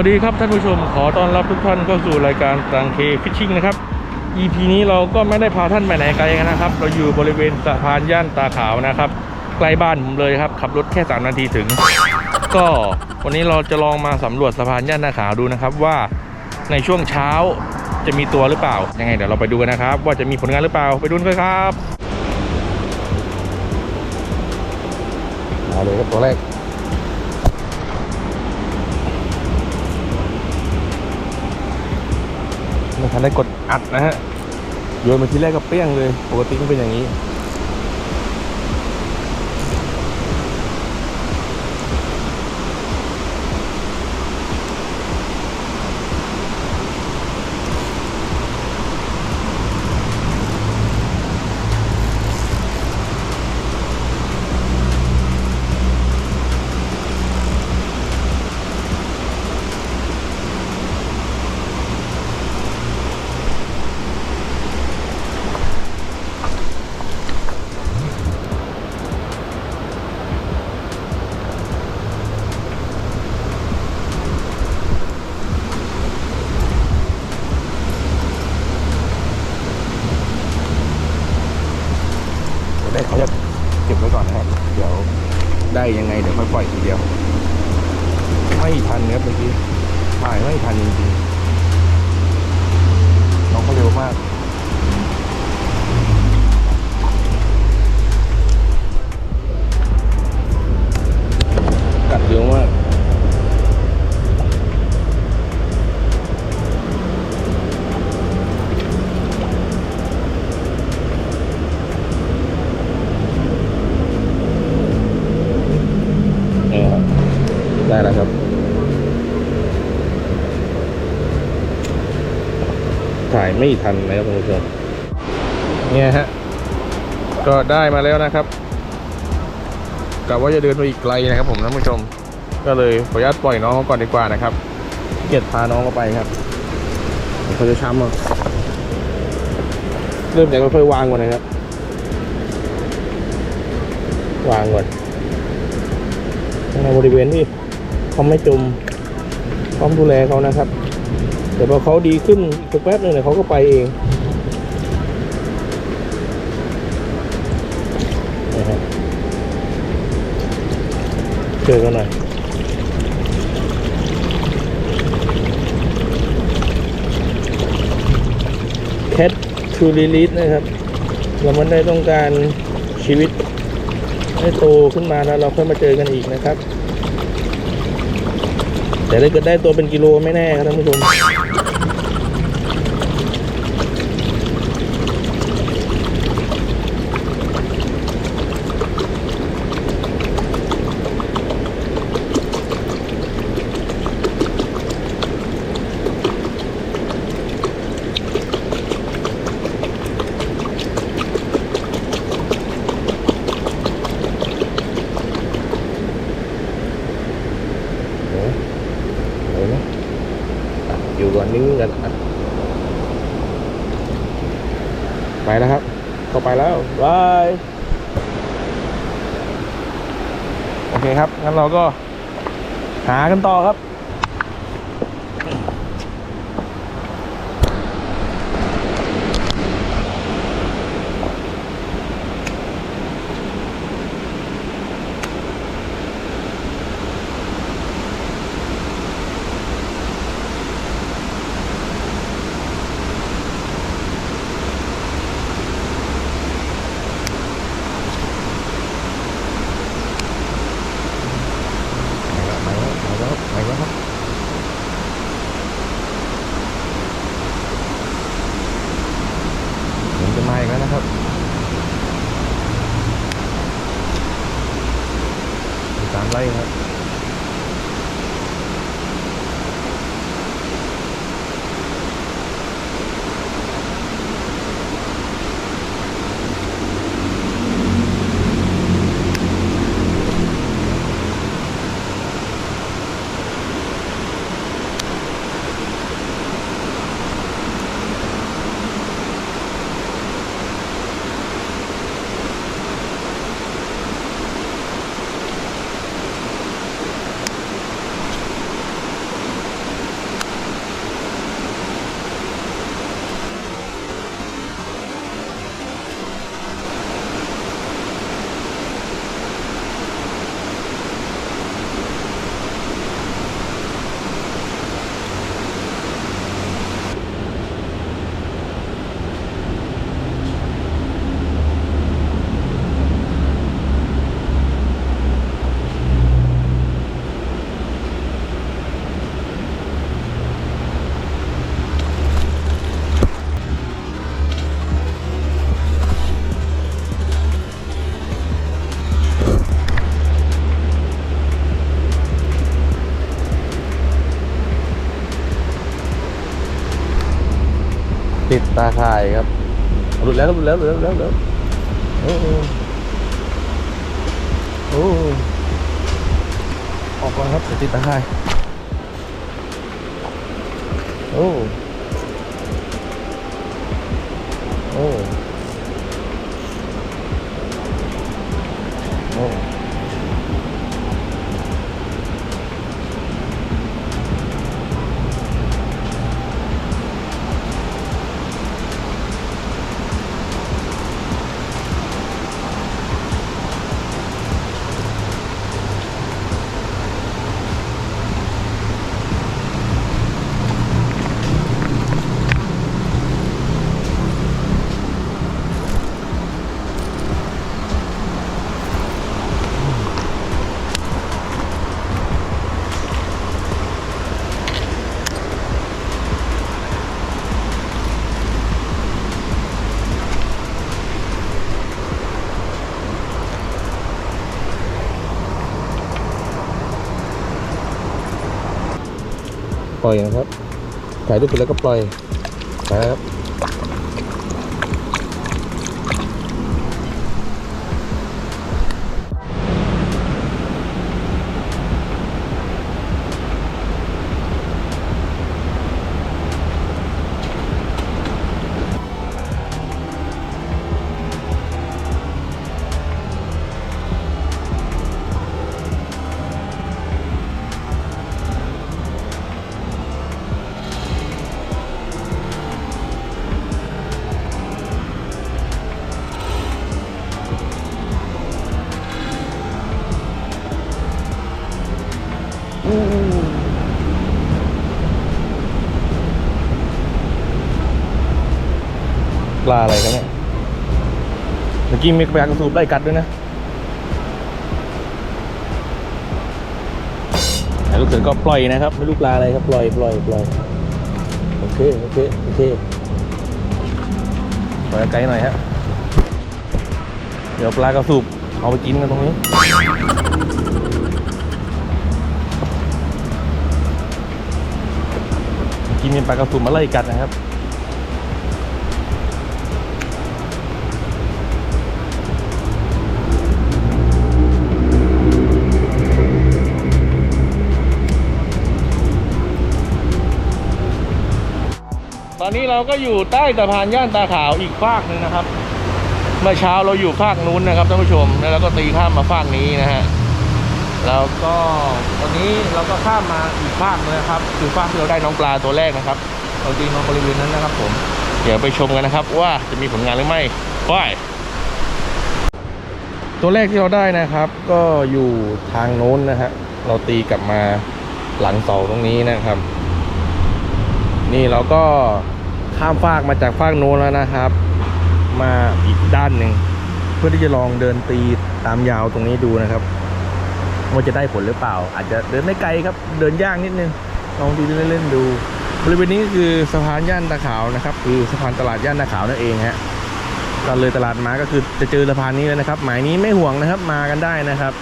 วัสดีครับท่านผู้ชมขอต้อนรับทุกท่านเข้าสู่รายการตังเคฟิชชิ่งนะครับ EP นี้เราก็ไม่ได้พาท่านไปไหนไกลกันนะครับ เราอยู่บริเวณสะพานย่านตาขาวนะครับใกล้บ้านผมเลยครับ ขับรถแค่ 3 นาทีถึง ก็วันนี้เราจะลองมาสำรวจสะพานย่านตาขาวดูนะครับว่าในช่วงเช้าจะมีตัวหรือเปล่า ยังไงเดี๋ยวเราไปดูกันนะครับ ว่าจะมีผลงานหรือเปล่าไปดูกันครับมาเลยครับตัวแรก ไม่ทันได้กดอัดนะฮะโยนมาทีแรกก็เปี้ยงเลย ปกติก็เป็นอย่างนี้ เก็บไว้ก่อนนะครับ เดี๋ยวได้ยังไงเดี๋ยวค่อยปล่อยทีเดียว ไม่ทันครับเมื่อกี้ถ่ายไม่ทันจริงๆน้องเขาเร็วมากกัดเร็วมาก แล้วครับ ถ่ายไม่ทันนะครับคุณผู้ชมเนี่ยฮะ ก็ได้มาแล้วนะครับกะว่าจะเดินไปอีกไกลนะครับ ผมท่านผู้ชม ก็เลยขออนุญาตปล่อยน้องก่อนดีกว่านะครับ เกียดพาน้องเขาไปครับเขาจะช้ำเอาเริ่มจากค่อยๆวางก่อนนะครับ วางก่อนในบริเวณที่ เขาไม่จมพร้อมดูแลเขานะครับ เดี๋ยวพอเขาดีขึ้นอีกสักแป๊บหนึงเนี่ยเขาก็ไปเองนะฮะเจอกันหน่อยแคททูริลิสนะครับ เรามันได้ต้องการชีวิตให้โตขึ้นมาแล้วเราค่อยมาเจอกันอีกนะครับ แต่ถ้าเกิดได้ตัวเป็นกิโลไม่แน่ครับท่านผู้ชม เดี๋ยวเดี๋ยวนะ อยู่ก่อนนิ่งกันไปแล้วครับเข้าไปแล้วบายโอเคครับงั้นเราก็หากันต่อครับ ตาข่ายครับหลุดแล้วหลุดแล้วหลุดแล้วหลุดแล้วโอ้โหโอ้โหออกก่อนครับเดี๋ยวติดตาข่ายโอ้โอ้ ปล่อยนะครับถ่ายรูปไปแล้วก็ปล่อยครับ ปลาอะไรครับเนี่ย เมื่อกี้มีปลากระสูบไล่กัดด้วยนะลูกเสือก็ปล่อยนะครับ ไม่รู้ปลาอะไรครับ ปล่อย ปล่อย ปล่อย โอเค โอเค โอเค ปล่อยไกลหน่อยฮะ เดี๋ยวปลากระสูบเอาไปกินกันตรงนี้ เมื่อกี้มีปลากระสูบมาไล่กัดนะครับ ตอนนี้เราก็อยู่ใต้สะพานย่านตาขาวอีกฝากหนึ่งนะครับ เมื่อเช้าเราอยู่ฝากนู้นนะครับท่านผู้ชม แล้วเราก็ตีข้ามมาฝากนี้นะฮะ แล้วก็ตอนนี้เราก็ข้ามมาอีกฝากนึงนะครับคือฝากที่เราได้น้องปลาตัวแรกนะครับเราตีมาบริเวณนั้นนะครับผมเดี๋ยวไปชมกันนะครับ ว่าจะมีผลงานหรือไม่ว้ายตัวแรกที่เราได้นะครับ ก็อยู่ทางโน้นนะฮะเราตีกลับมาหลังเสาตรงนี้นะครับ นี่เราก็ข้ามฟากมาจากฟากโน้นแล้วนะครับ มาอีกด้านหนึ่งเพื่อที่จะลองเดินตีตามยาวตรงนี้ดูนะครับ ว่าจะได้ผลหรือเปล่า อาจจะเดินไม่ไกลครับ เดินยากนิดนึงลองดูเล่นๆดู บริเวณนี้คือสะพานย่านตาขาวนะครับ คือสะพานตลาดย่านตาขาวนั่นเองฮะก็เลยตลาดมาก็คือจะเจอสะพานนี้เลยนะครับหมายนี้ไม่ห่วงนะครับมากันได้นะครับ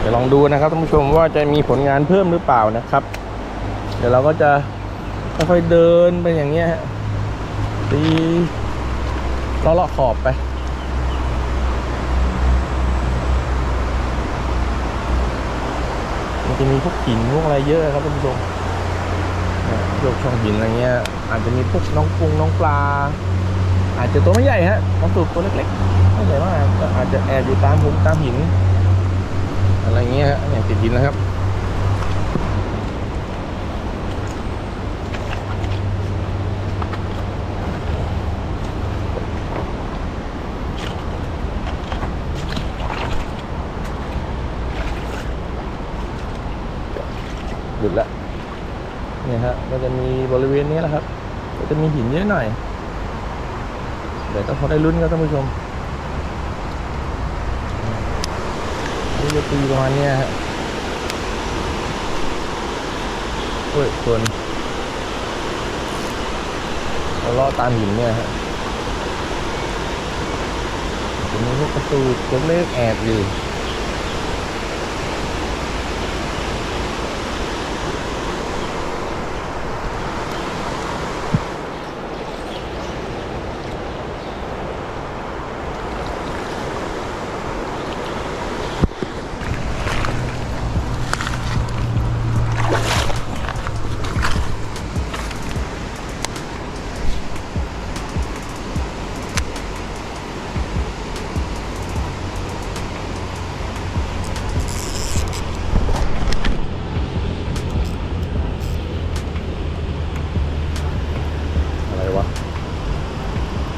เดี๋ยวลองดูนะครับท่านผู้ชมว่าจะมีผลงานเพิ่มหรือเปล่านะครับ เดี๋ยวเราก็จะค่อยๆเดินไปอย่างเงี้ยฮะตีเลาเลาะขอบไป มัน จะมีพวกหินพวกอะไรเยอะครับท่านผู้ชมยพวกช่องหินอะไรเงี้ย อาจจะมีพวกน้องกุ้งน้องปลา อาจจะตัวไม่ใหญ่ฮะน้องตูบตัวเล็กๆไม่ใหญ่มากอาจจะแอบอยู่ตามหุมตามหิน อะไรเงี้ยฮะเนี่ยติดหินนะครับ หยุดละเนี่ยฮะก็จะมีบริเวณนี้แหละครับ ก็จะมีหินเยอะหน่อยเดี๋ยวต้องพอได้ลุ้นครับท่านผู้ชมนี่จะตีประมาณนี้ฮะโอ้ยส่วนเราลาะตามหินเนี่ยฮะจะมีพวกประตูเล็กๆแอบอยู่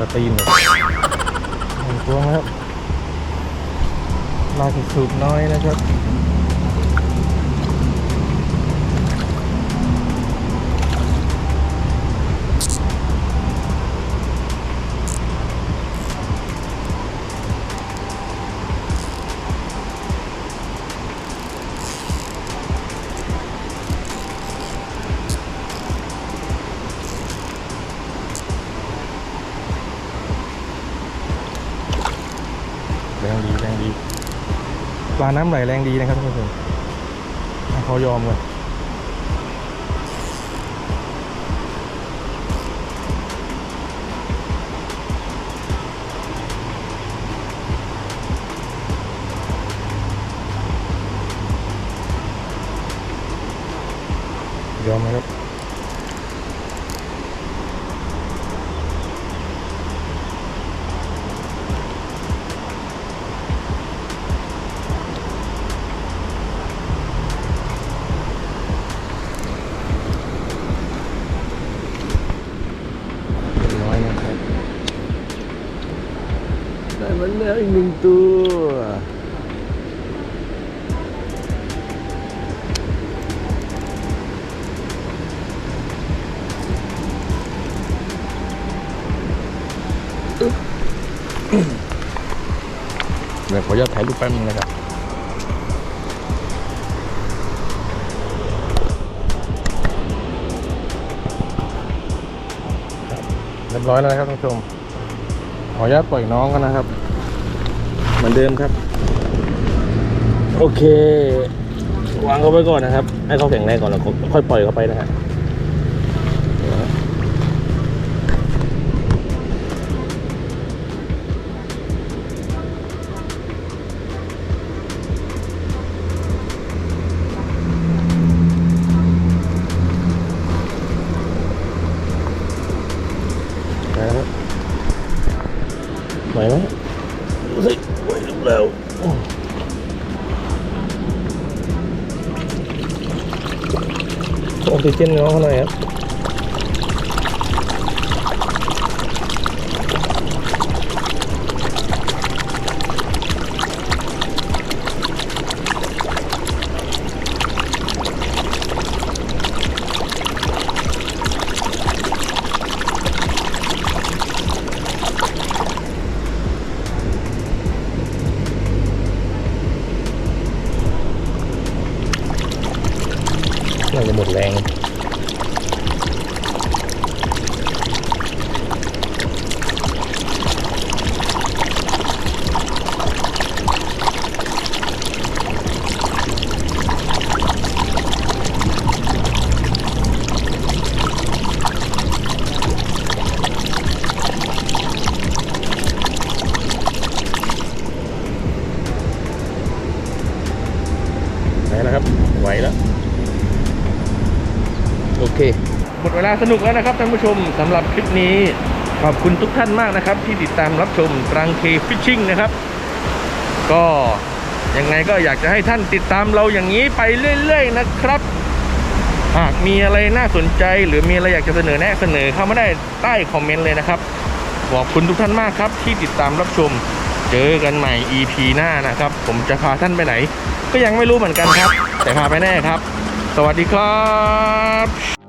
กระตีนเหนึ่งตัวครับลายสูบน้อยนะครับ ปลาน้ำไหลแรงดีนะครับทุกคนเขายอมเลย นแล้วอีกหนึ่งตัวเดี๋ยวขออนุญาตถ่ายรูปแป๊บนึงนะครับเรียบร้อยแล้วนะครับท่านผู้ชมขออนุญาตปล่อยน้องกันนะครับ เหมือนเดิมครับ โอเค วางเขาไว้ก่อนนะครับ ให้เขาแข็งแรงก่อนแล้วค่อยปล่อยเขาไปนะฮะ ออกซิเจนน้องเขาหน่อยครับาสนุกแล้วนะครับท่านผู้ชมสำหรับคลิปนี้ ขอบคุณทุกท่านมากนะครับ ที่ติดตามรับชมตรังเคฟิชชิ่งนะครับ ก็ยังไงก็อยากจะให้ท่านติดตามเราอย่างนี้ไปเรื่อย ๆ นะครับ หากมีอะไรน่าสนใจ หรือมีอะไรอยากจะเสนอแนะเสนอเข้ามาได้ใต้คอมเมนต์เลยนะครับขอบคุณทุกท่านมากครับ ที่ติดตามรับชม เจอกันใหม่ EP หน้านะครับ ผมจะพาท่านไปไหน ก็ยังไม่รู้เหมือนกันครับ แต่พาไปแน่ครับ สวัสดีครับ